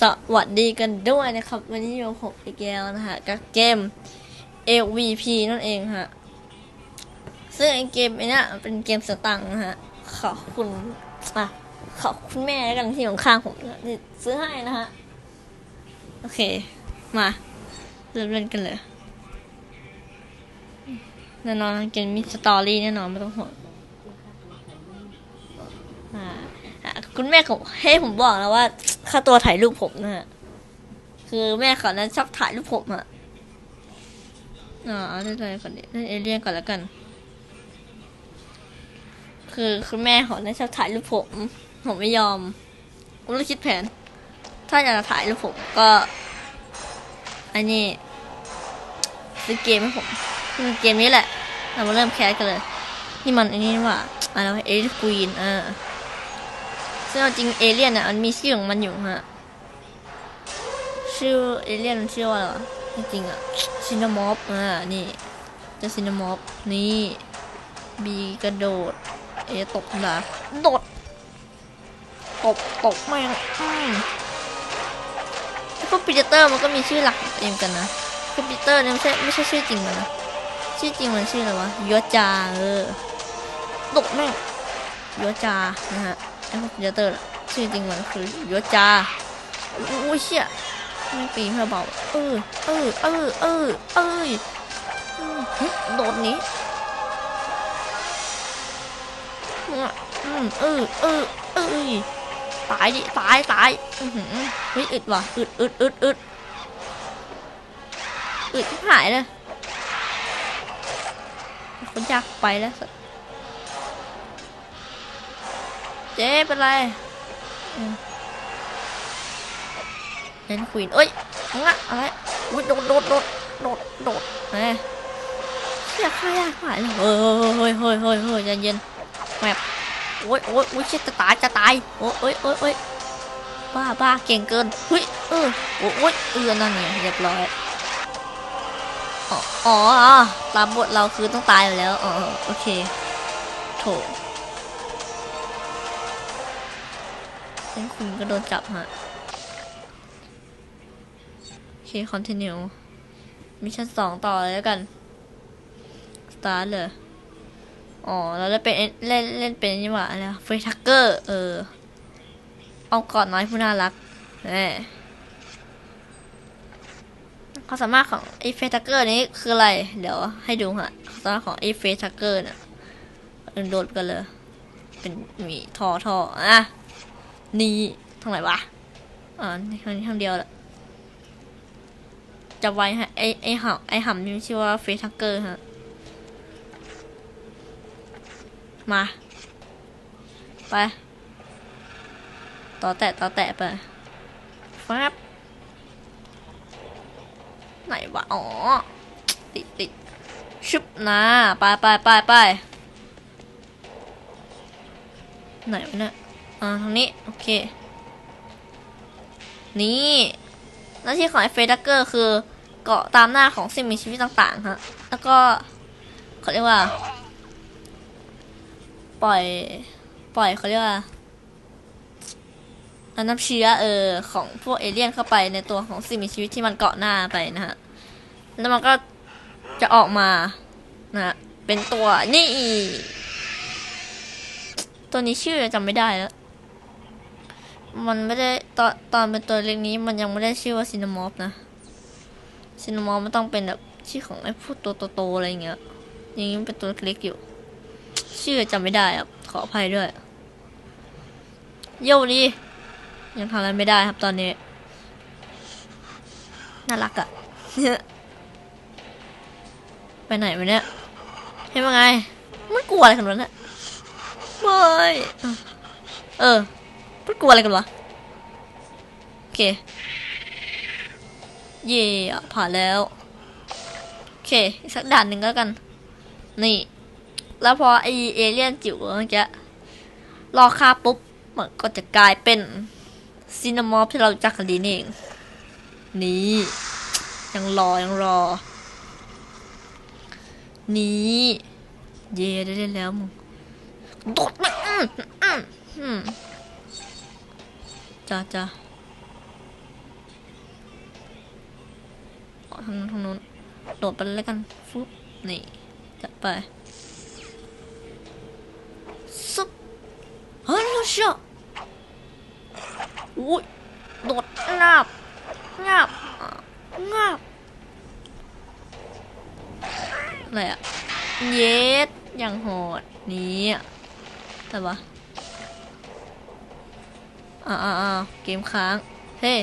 สวัสดีกันด้วยนะครับ วันนี้อยู่ผมอีกแล้วนะฮะกับเกม AVP นั่นเองฮะซึ่งไอเกมไอเนี้ยเป็นเกมสตังค์นะฮะขอบคุณอะขอบคุณแม่กันที่อยู่ข้างผมที่ซื้อให้นะฮะโอเค มาเริ่มเล่นกันเลยแน่นอนเกมมีสตอรี่แน่นอนไม่ต้องห่วงอ่าคุณแม่เขาให้ผมบอกแล้วว่า ค่าตัวถ่ายรูปผมนะฮะ คือแม่เขานั้นชอบถ่ายรูปผมอะอ่าเอาเล่นอะไรก่อนดิเล่นเอเลี่ยนก่อนแล้วกัน คือคุณแม่เขานั้นชอบถ่ายรูปผม ผมไม่ยอมผมเลยคิดแผน ถ้าอยากจะถ่ายรูปผมก็ อันนี้ซื้อเกมให้ผมคือเกมนี้แหละ เรามาเริ่มแคสกันเลย นี่มันอันนี้ว่าอะไรวะเอลียนควีนอ่า ซึ่งจริงเอเลียนอะมันมีชื่อของมันอยู่ฮะ ชื่อเอเลียนมันชื่อว่าอะไรวะจริงอะซินามอฟอ่านี่จะซินามอฟนี่บีกระโดดเอตกดาโดดตกตกแม่งอืมแล้วก็ปีเตอร์มันก็มีชื่อหลักเองกันนะคือปีเตอร์เนี่ยไม่ใช่ไม่ใช่ชื่อจริงมันนะชื่อจริงมันชื่ออะไรวะยศจาเออตกแม่งยศจานะฮะ ไอ้พวกปีเตอร์น่ะชื่อจริงมันคือยศจาโอุ้ยเชี่ยไม่ปีนเพื่อเบาเออเออเออเออเออโดดนี้อืมเออเออเออตายดิตายตายอือหือเฮ้ยอึดว่ะอึดอึดอึดอึดอึดที่หายเลยคนอยากไปแล้ว เจ๊เป็นไร เล่นควีนเอ้ยงะอะไรอุ้ยโดดโดดโดดโดดโดดแหมอยากฆ่ายากหายเลยเฮ้ยเฮ้ยเฮ้ยเฮ้ยเฮ้ยใจเย็นแมบโอ้ยโอ้ยโอ้ยเชิดจะตายจะตายโอ้ยโอ้ยโอ้ยโอ้ยบ้าบ้าเก่งเกินเฮ้ยเออโอ้ยโอ้ยเออนั่นไงเรียบร้อยอ๋อตามบทเราคือต้องตายอยู่แล้ว อ๋อ โอเค โถ เล่นคุณก็โดนจับฮะ โอเค คอนติเนียมิชชั่นสองต่อเลยแล้วกัน สตาร์ทเลย อ๋อ เราจะเป็นเล่นเล่นเป็นนี่หว่าอะไรเฟรทักเกอร์ เออ เอากอดน้อยผู้น่ารักแหมความสามารถของไอเฟทักเกอร์นี้คืออะไร เดี๋ยวให้ดูฮะความสามารถของไอเฟทักเกอร์น่ะโดดกันเลย เป็นมีทอทออะ นี่ทางไหนวะอ่าในครั้งนี้ทางเดียวแหละจะไว้ฮะไอ้ไอ้หำไอ้หำนี่ชื่อว่าเฟทักเกอร์ฮะ มา ไป ต่อแตะต่อแตะไปฟับไหนวะ อ๋อ ติดติดชุบนะไปไปไปไปไหนวะเนี่ย อ่าทางนี้ โอเค นี่หน้าที่ของไอเฟดักเกอร์คือเกาะตามหน้าของสิ่งมีชีวิตต่างๆฮะ แล้วก็เขาเรียกว่า ปล่อย ปล่อยเขาเรียกว่าอน้ำเชื้อเออของพวกเอเลี่ยนเข้าไปในตัวของสิ่งมีชีวิตที่มันเกาะหน้าไปนะฮะ แล้วมันก็จะออกมานะฮะเป็นตัวนี่ ตัวนี้ชื่อจำไม่ได้แล้ว มันไม่ได้ตอนตอนเป็นตัวเล็กนี้ มันยังไม่ได้ชื่อว่าซินามอฟนะซินามอฟมันต้องเป็นแบบชื่อของไอ้พวกตัวโตๆอะไรเงี้ยยังยังเป็นตัวเล็กอยู่ ชื่อจำไม่ได้ครับขออภัยด้วยโยดียังทำอะไรไม่ได้ครับตอนนี้น่ารักอะไปไหนวะเนี่ยเห็นว่าไง มันกลัวอะไรกันวะเนี่ยไม่เออ มันกลัวอะไรกันวะโอเค เย่ผ่านแล้ว โอเค อีกสักด่านหนึ่งแล้วกัน นี่ แล้วพอไอเอเลี่ยนจิ๋วเมื่อกี้รอค่าปุ๊บ มันก็จะกลายเป็นซีนามอฟที่เราจักกันดีนี่เอง นี่ ยังรอ ยังรอ นี่ เย่ได้แล้วมึงโดดมาอืมอืมอืม จ้าจ้าทางนู้นทางนู้นโดดไปเลยกันฟุ๊บนี่จะไปซุบเฮ้ยเราเชียวอุ้ยโดดงับงับงับอะไรอะเย็ดอย่างโหดนี้แต่ว่า อ่าอ่าอ่าเกมค้าง เฮ้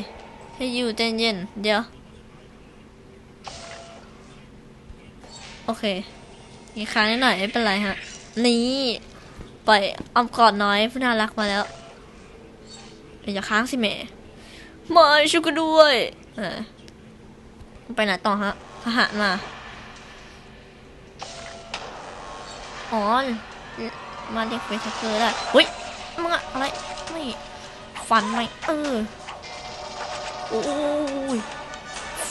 ให้ยอยู่ใจเย็น เดี๋ยว โอเคมีค้างนิดหน่อยไม่เป็นไรฮะ นี่ปล่อยออมกอดน้อยผู้น่ารักมาแล้วเดี๋ยวอย่าค้างสิแม่มาช่วยกันด้วยไปไหนต่อฮะทหารมาอ๋อมาเรียกเฟสเกอร์ได้เฮ้ยมึงอะอะไรไม่ ฟันไหมเออโอ้ย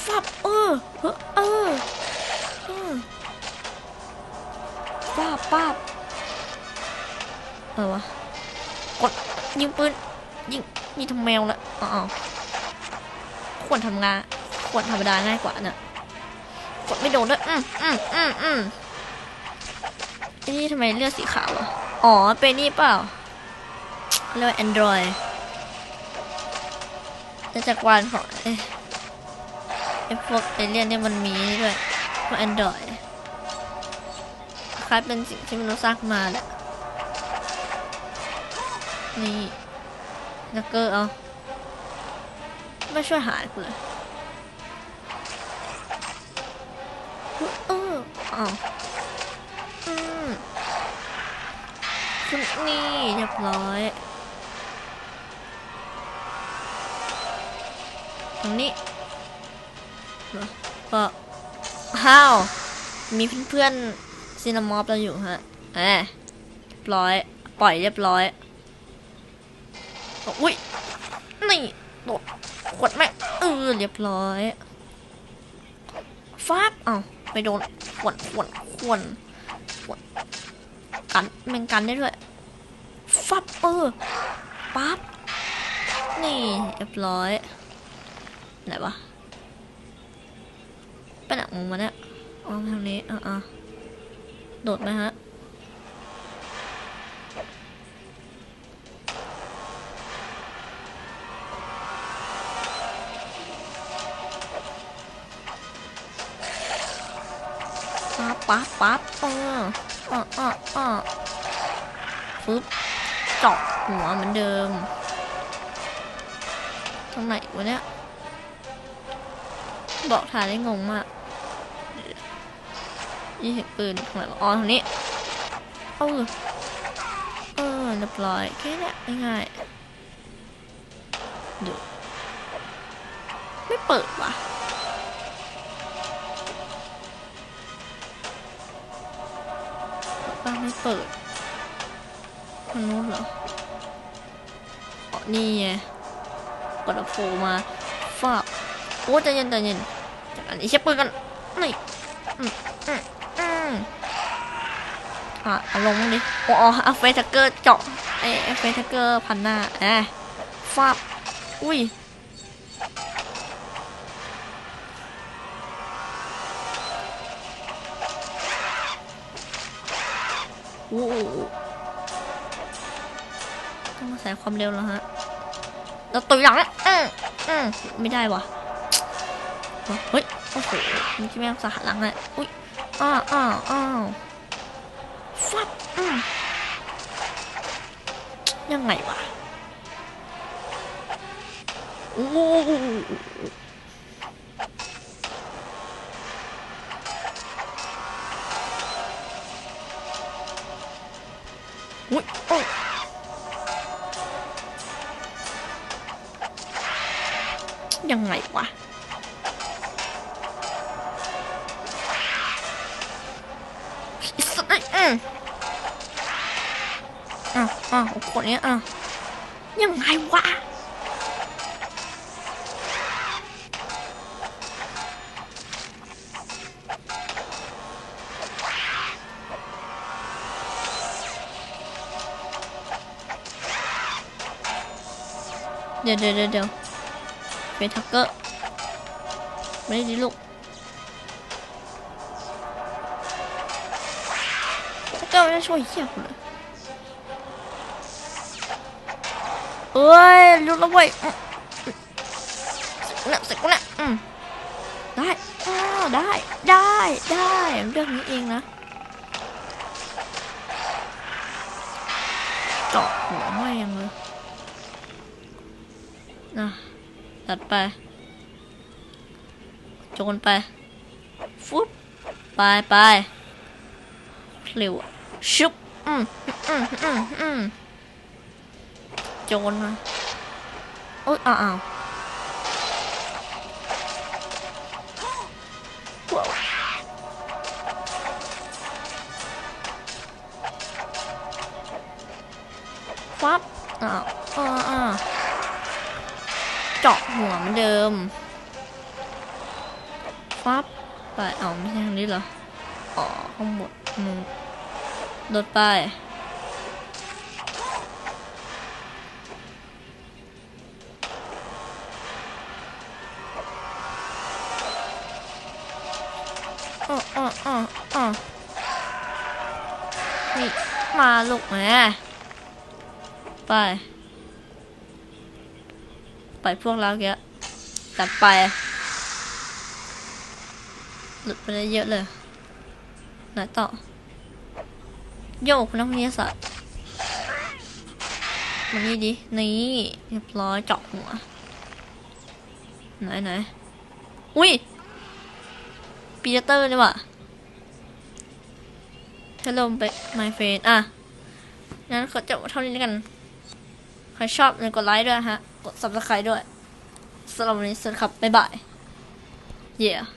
ฟับเออเฮ้อเออเออป้าป้าเออวะกดยิงปืนยิงยิงทำแมวละอ๋อควรทำงานควรธรรมดาง่ายกว่าน่ะกดไม่โดนด้วยอืมอืมอืมอืมนี่ทำไมเลือดสีขาวอะอ๋อเป็นนี่เปล่าเรียกว่า Android แต่จักรวาลของเอ๊ะไอพวกเอเลี่ยนเนี่ยมันมีด้วยพวก Android คล้ายเป็นสิ่งที่มนุษย์สร้างมาแหละนี่นักเกอร์เอาไม่ช่วยหายกูเลยเอออ้าอืมคุณนี่เรียบร้อย รงนี้ก็ฮ้าว มีเพื่อนๆซีนามอฟเราอยู่ฮะแหมร้อย ปล่อยเรียบร้อย อุ้ย นี่โดดขวดแม่เออเรียบร้อยฟาบเอ้าไปโดนขวนขวนขวนขวนกันแมงกันได้ด้วยฟับเออปั๊บนี่เรียบร้อย ไหนวะไปไหนของมันเนี่ยอ๋อทางนี้อะอะโดดไหมฮะปั๊บปั๊บปั๊บเออเออเออเออฟึบเจาะหัวเหมือนเดิม ตรงไหนวะเนี่ย บอกทางได้งงมากยี่เห็นปืนตรงไหนอ๋อตรงนี้เออเออเรียบร้อยแค่นี้ยง่ายๆดูไม่เปิดว่ะบ้านไม่เปิดทางนู้นเหรออ๋อนี่ไงกดโผล่มาฟาบโอ้ใจเย็นใจเย็น อันนี้เช็คปืนกันนี่อะเอาลงดิโอ้อ๋อเอาเฟสทักเกอร์เจาะไอ้ไอ้เฟสทักเกอร์พันหน้าแอะฟาบอุ้ยโอ้ต้องใส่ความเร็วแล้วฮะเราตุยหลังอะอืมอืมไม่ได้วะ เฮ้ย โอ้โหมันจะไม่งสหัสหลังเลยอุ้ยอ้าวอ้าวอ้าวฟับอืมยังไงวะโอ้อุ้ยโอ้ยยังไงวะ อืมอะอะโอ้โหเนี้ยอะยังไงวะเดี๋ยวเดี๋ยวเดี๋ยวเดี๋ยวเป็นทักเกอร์ไม่ได้ดิลูก ไม่ได้ช่วยเหี้ยกูเลยเอ้ยลุกแล้วเว้ยอืมเนี่ยเสร็จกูเนี่ยอืมได้อ้าวได้ได้ได้เรื่องนี้เองนะเจาะหัวไม่ยังเลยนะตัดไปโจนไปฟุบไปไปเร็วอะ ชุบอืมอืมอืมอืมโจนมาโอ๊ยอ้าวอ้าว้าวฟับอ้าวอ้าวอ้าวเจาะหัวเหมือนเดิมฟับไปเอาไม่ใช่ทางนี้เหรอ อ๋อข้างบนมือ โดดไป อ๋ออ๋ออ๋ออ๋อนี่มาลูกแม่ไป ไปพวกเราแกะจัดไป หลุดไปได้เยอะเลยไหนต่อ โยกนักวิทยาศาสตร์มันนี่ดิ นี่ เรียบร้อยเจาะหัว ไหนไหนอุ้ยปีเตอร์นี่หว่ะ Hello ไป my friend อะ งั้นขอจบเท่านี้แล้วกัน ใครชอบอย่ากดไลค์ด้วยฮะ กด subscribe ด้วยสำหรับวันนี้สวัสดีครับ บ๊ายบาย yeah